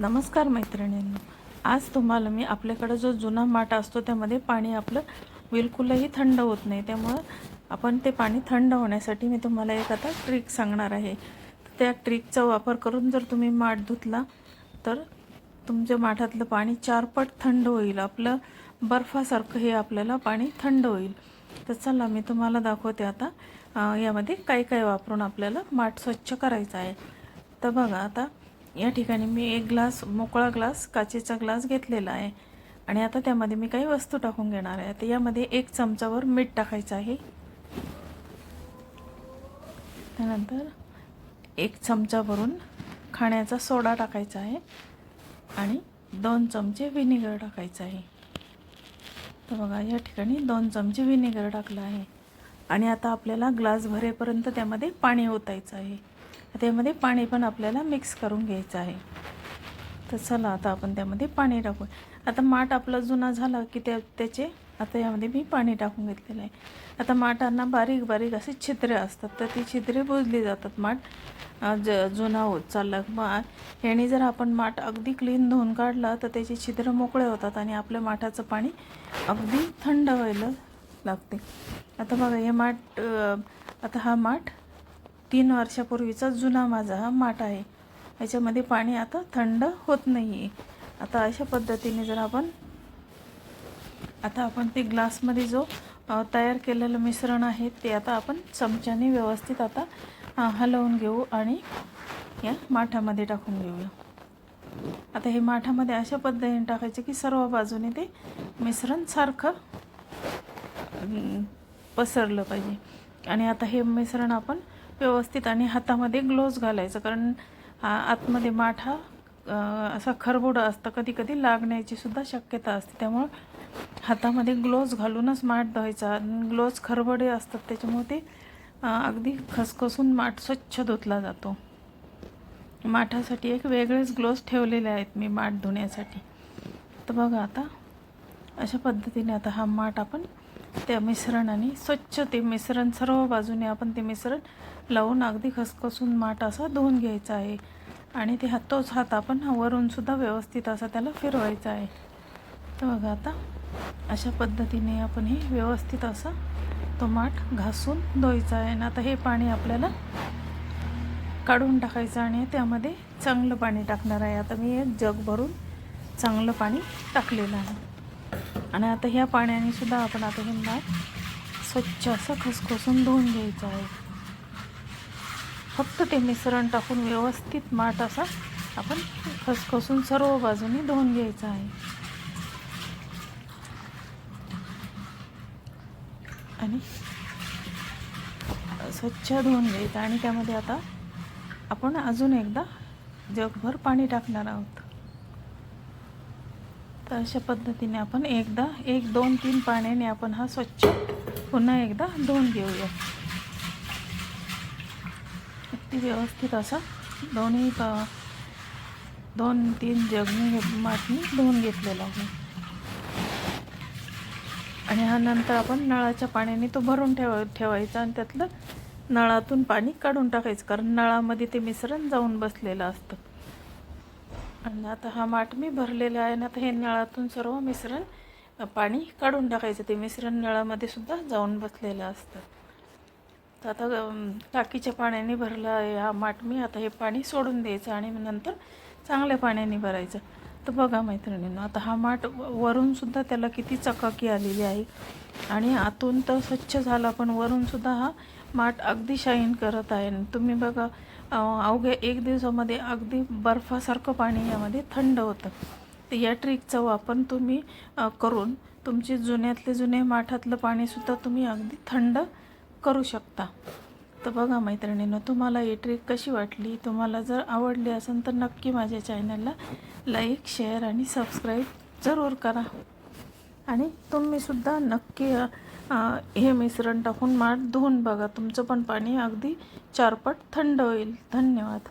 नमस्कार मैत्रिणींनो. आज तुम्हाला मी आपल्याकडं जो जुना माठ असतो त्यामध्ये पाणी आपलं बिलकुलही थंड होत नाही. त्यामुळं आपण ते पाणी थंड होण्यासाठी मी तुम्हाला एक आता ट्रिक सांगणार आहे. त्या ट्रिकचा वापर करून जर तुम्ही माठ धुतला तर तुमच्या माठातलं पाणी चारपट थंड होईल. आपलं बर्फासारखं हे आपल्याला पाणी थंड होईल. तर चला मी तुम्हाला दाखवते आता यामध्ये काय काय वापरून आपल्याला माठ स्वच्छ करायचं आहे. तर बघा आता या ठिकाणी मी एक ग्लास मोकळा ग्लास काचेचा ग्लास घेतलेला आहे. आणि आता त्यामध्ये मी काही वस्तू टाकून घेणार आहे. तर यामध्ये एक चमचावर मीठ टाकायचं आहे. त्यानंतर एक चमचा भरून खाण्याचा सोडा टाकायचा आहे. आणि दोन चमचे व्हिनेगर टाकायचं आहे. तर बघा या ठिकाणी दोन चमचे व्हिनेगर टाकलं आहे. आणि आता आपल्याला ग्लास भरेपर्यंत त्यामध्ये पाणी ओतायचं आहे. त्यामध्ये पाणी पण आपल्याला मिक्स करून घ्यायचं आहे. तर चला आता आपण त्यामध्ये पाणी टाकू आता माठ आपला जुना झाला की त्या त्याचे आता यामध्ये मी पाणी टाकून घेतलेलं आहे. आता माठांना बारीक बारीक असे छिद्रे असतात. तर ती छिद्रे बुजली जातात माठ. ज जुना होत चालला मग याने जर आपण माठ अगदी क्लीन धुवून काढला तर त्याचे छिद्र मोकळे होतात आणि आपल्या माठाचं पाणी अगदी थंड व्हायला लागते. आता बघा हे माठ आता हा माठ तीन वर्षापूर्वीचा जुना माझा हा माठ आहे. याच्यामध्ये पाणी आता थंड होत नाही आहे आता अशा पद्धतीने जर आपण आता आपण ते ग्लासमध्ये जो तयार केलेलं मिश्रण आहे ते आता आपण चमच्याने व्यवस्थित आता हलवून घेऊ आणि या माठामध्ये टाकून घेऊया आता हे माठामध्ये अशा पद्धतीने टाकायचे की सर्व बाजूने ते मिश्रण सारखं पसरलं पाहिजे. आणि आता हे मिश्रण आपण व्यवस्थित आणि हातामध्ये ग्लोव्ज घालायचं. कारण आतमध्ये माठ हा असा खरबुडा असतं. कधी कधी लागण्याची सुद्धा शक्यता असते. त्यामुळं हातामध्ये ग्लोव्ज घालूनच माठ धुवायचा. ग्लोव्ज खरबडे असतात. त्याच्यामुळे ते अगदी खसखसून माठ स्वच्छ धुतला जातो. माठासाठी एक वेगळेच ग्लोव्ज ठेवलेले आहेत मी माठ धुण्यासाठी. तर बघा आता अशा पद्धतीने आता हा माठ आपण त्या मिश्रणाने स्वच्छ ते मिश्रण सर्व बाजूने आपण ते मिश्रण लावून अगदी खसखसून माठ असा धुवून घ्यायचा आहे. आणि ते हात तोच हात आपण वरूनसुद्धा व्यवस्थित असा त्याला फिरवायचा आहे. तर बघा आता अशा पद्धतीने आपण हे व्यवस्थित असा तो माठ घासून धुवायचा आहे. आणि आता हे पाणी आपल्याला काढून टाकायचं आणि त्यामध्ये चांगलं पाणी टाकणार आहे. आता मी एक जग भरून चांगलं पाणी टाकलेलं आहे. आणि आता ह्या पाण्याने सुद्धा आपण आता हे माठ स्वच्छ असं खसखसून धुवून घ्यायचं आहे. फक्त ते मिश्रण टाकून व्यवस्थित माठ असा आपण खसखसून सर्व बाजूनी धुवून घ्यायचं आहे. आणि स्वच्छ धुवून घ्यायचं आणि त्यामध्ये आता आपण अजून एकदा जगभर पाणी टाकणार आहोत. तर अशा पद्धतीने आपण एकदा एक दोन तीन पाण्याने आपण हा स्वच्छ पुन्हा एकदा धुवून घेऊया. अगदी व्यवस्थित असा दोन्ही दोन तीन जगनी हे धुवून घेतलेला आहे. आणि हा नंतर आपण नळाच्या पाण्याने तो भरून ठेवा ठेवायचा आणि त्यातलं नळातून पाणी काढून टाकायचं. कारण नळामध्ये ते मिश्रण जाऊन बसलेलं असतं. आणि आता हा माठ मी भरलेला आहे ना आता हे नळातून सर्व मिश्रण पाणी काढून टाकायचं. ते मिश्रण नळामध्ये सुद्धा जाऊन बसलेलं असतं. तर आता टाकीच्या पाण्याने भरलं आहे हा माठ मी. आता हे पाणी सोडून द्यायचं आणि नंतर चांगल्या पाण्याने भरायचं. तर बघा मैत्रिणींनो आता हा माठ वरूनसुद्धा त्याला किती चकाकी आलेली आहे. आणि आतून तर स्वच्छ झाला पण वरूनसुद्धा हा माठ अगदी शाईन करत आहे. आणि तुम्ही बघा अवघ्या एक दिवसामध्ये अगदी बर्फासारखं पाणी यामध्ये थंड होतं. तर या ट्रिकचा वापर तुम्ही करून तुमचे जुन्यातले जुने माठातलं पाणीसुद्धा तुम्ही अगदी थंड करू शकता. तर बघा मैत्रिणींनो तुम्हाला ही ट्रिक कशी वाटली? तुम्हाला जर आवडली असेल तर नक्की माझ्या चॅनलला लाईक शेअर आणि सबस्क्राईब जरूर करा. आणि तुम्हीसुद्धा नक्की हे मिश्रण टाकून माठ धुवून बघा. तुमचं पण पाणी अगदी चारपट थंड होईल. धन्यवाद.